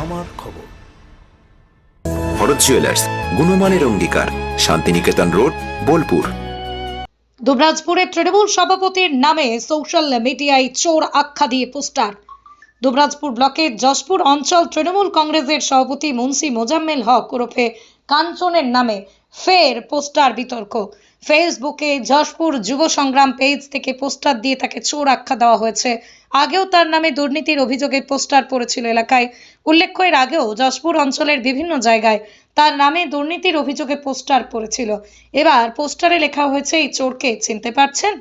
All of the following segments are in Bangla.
আমার খবর। ভরত জুয়েলার্স গুণমানের অঙ্গীকার শান্তিনিকেতন রোড বোলপুর। দুবরাজপুরের তৃণমূল সভাপতির নামে সোশ্যাল মিডিয়ায় চোর আখ্যা দিয়ে পোস্টার। দুবরাজপুর ব্লকের যশপুর অঞ্চল তৃণমূল কংগ্রেসের সভাপতি মুন্সি মোজাম্মেল হক ওরফে কাঞ্চনের নামে ফের পোস্টার বিতর্ক। ফেসবুকে যশপুর যুব সংগ্রাম পেজ থেকে পোস্টার দিয়ে তাকে চোর আখ্যা দেওয়া হয়েছে। আগেও তার নামে দুর্নীতির অভিযোগে পোস্টার পড়েছিল এলাকায়। উল্লেখ্য, এর আগেও যশপুর অঞ্চলের বিভিন্ন জায়গায় তার নামে দুর্নীতির অভিযোগে পোস্টার পড়েছিল। এবার পোস্টারে লেখা হয়েছে, এই চোরকে চিনতে পারছেন?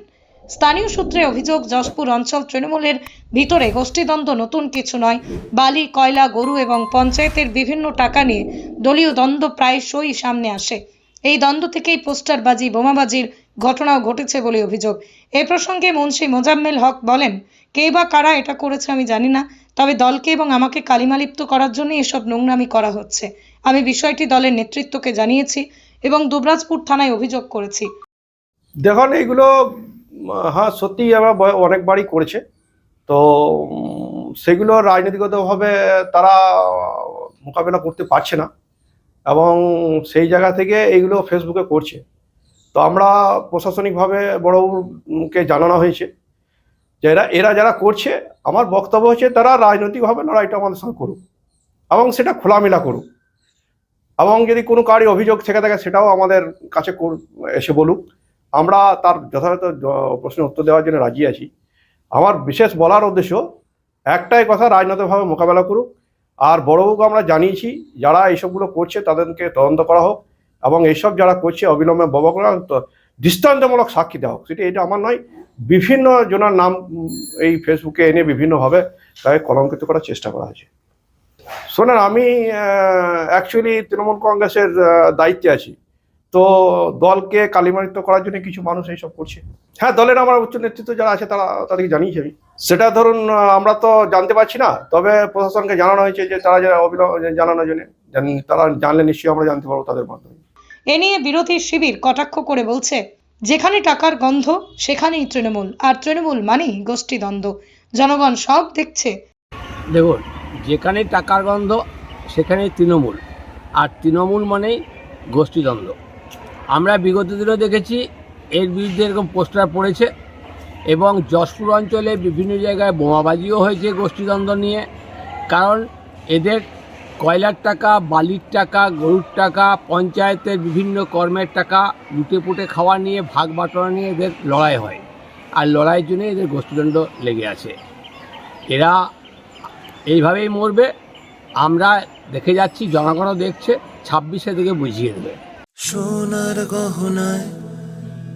স্থানীয় সূত্রে অভিযোগ, যশপুর অঞ্চল তৃণমূলের ভিতরে গোষ্ঠীদ্বন্দ্ব নতুন কিছু নয়। বালি, কয়লা, গরু এবং পঞ্চায়েতের বিভিন্ন টাকা নিয়ে দলীয় দ্বন্দ্ব প্রায়শই সামনে আসে। এই দ্বন্দ্ব থেকেই পোস্টারবাজি বোমাবাজির ঘটনাও ঘটেছে বলে অভিযোগ। এ প্রসঙ্গে মুন্সি মোজাম্মেল হক বলেন, কে বা কারা এটা করেছে আমি জানি না, তবে দলকে এবং আমাকে কালিমালিপ্ত করার জন্য এসব নোংরামি করা হচ্ছে। আমি বিষয়টি দলের নেতৃত্বকে জানিয়েছি এবং দুবরাজপুর থানায় অভিযোগ করেছি। দেখুন এগুলো হ্যাঁ সত্যি আমরা অনেকবারই করেছে। তো সেগুলো রাজনীতিগতভাবে তারা মোকাবেলা করতে পারছে না। এবং সেই জায়গা থেকে এইগুলো ফেসবুকে করছে। তো আমরা প্রশাসনিকভাবে বড়বাবুকে জানানো হয়েছে যে এরা এরা যারা করছে, আমার বক্তব্য হচ্ছে তারা রাজনৈতিকভাবে লড়াইটা আমাদের সঙ্গে করুক এবং সেটা খোলামেলা করুক। এবং যদি কোনো কারি অভিযোগ থেকে থাকে সেটাও আমাদের কাছে এসে বলুক। আমরা তার যথাযথ প্রশ্নের উত্তর দেওয়ার জন্য রাজি আছি। আমার বিশেষ বলার উদ্দেশ্য, একটাই কথা, রাজনৈতিকভাবে মোকাবেলা করুক। আর বড়বাবুকে আমরা জানিয়েছি, যারা এইসবগুলো করছে তাদেরকে তদন্ত করা হোক এবং এইসব যারা করছে অবিলম্বে ববা করা দৃষ্টান্তমূলক সাক্ষী দেওয়া হোক। সেটা এটা আমার নয়, বিভিন্ন জনের নাম এই ফেসবুকে এনে বিভিন্নভাবে তাকে কলঙ্কিত করার চেষ্টা করা হয়েছে। শোনেন, আমি অ্যাকচুয়ালি তৃণমূল কংগ্রেসের দায়িত্বে আছি। তো দলকে কালিমালিত করার জন্য কিছু মানুষ এইসব করছে। হ্যাঁ দলের আমার উচ্চ নেতৃত্ব যারা আছে তারা তাদেরকে জানিয়েছি আমি। সেটা ধরুন আমরা তো জানতে পারছি না। তবে প্রশাসনকে জানানো হয়েছে যে তারা যারা অবিলম্ব জানানোর জন্য জান- তারা জানলে নিশ্চয়ই আমরা জানতে পারব তাদের মাধ্যমে। এ নিয়ে বিরোধী শিবির কটাক্ষ করে বলছে যেখানে টাকার গন্ধ সেখানেই তৃণমূল। আর তৃণমূল মানেই গোষ্ঠীদ্বন্দ্ব জনগণ সব দেখছে। দেখুন যেখানে টাকার গন্ধ সেখানেই তৃণমূল। আর তৃণমূল মানেই গোষ্ঠীদ্বন্দ্ব আমরা বিগত দিনেও দেখেছি এর বিরুদ্ধে এরকম পোস্টার পড়েছে। এবং যশপুর অঞ্চলে বিভিন্ন জায়গায় বোমাবাজিও হয়েছে গোষ্ঠীদ্বন্দ্ব নিয়ে। কারণ এদের কয়লার টাকা, বালির টাকা, গরুর টাকা, পঞ্চায়েতের বিভিন্ন কর্মের টাকা লুটে পুটে খাওয়া নিয়ে, ভাগ বাটোয়ারা নিয়ে এদের লড়াই হয়। আর লড়াইয়ের জন্য এদের গোষ্ঠীদণ্ড লেগে আছে। এরা এইভাবেই মরবে। আমরা দেখে যাচ্ছি, জনগণও দেখছে, ছাব্বিশে থেকে বুঝিয়ে দেবে। সোনার গহনায়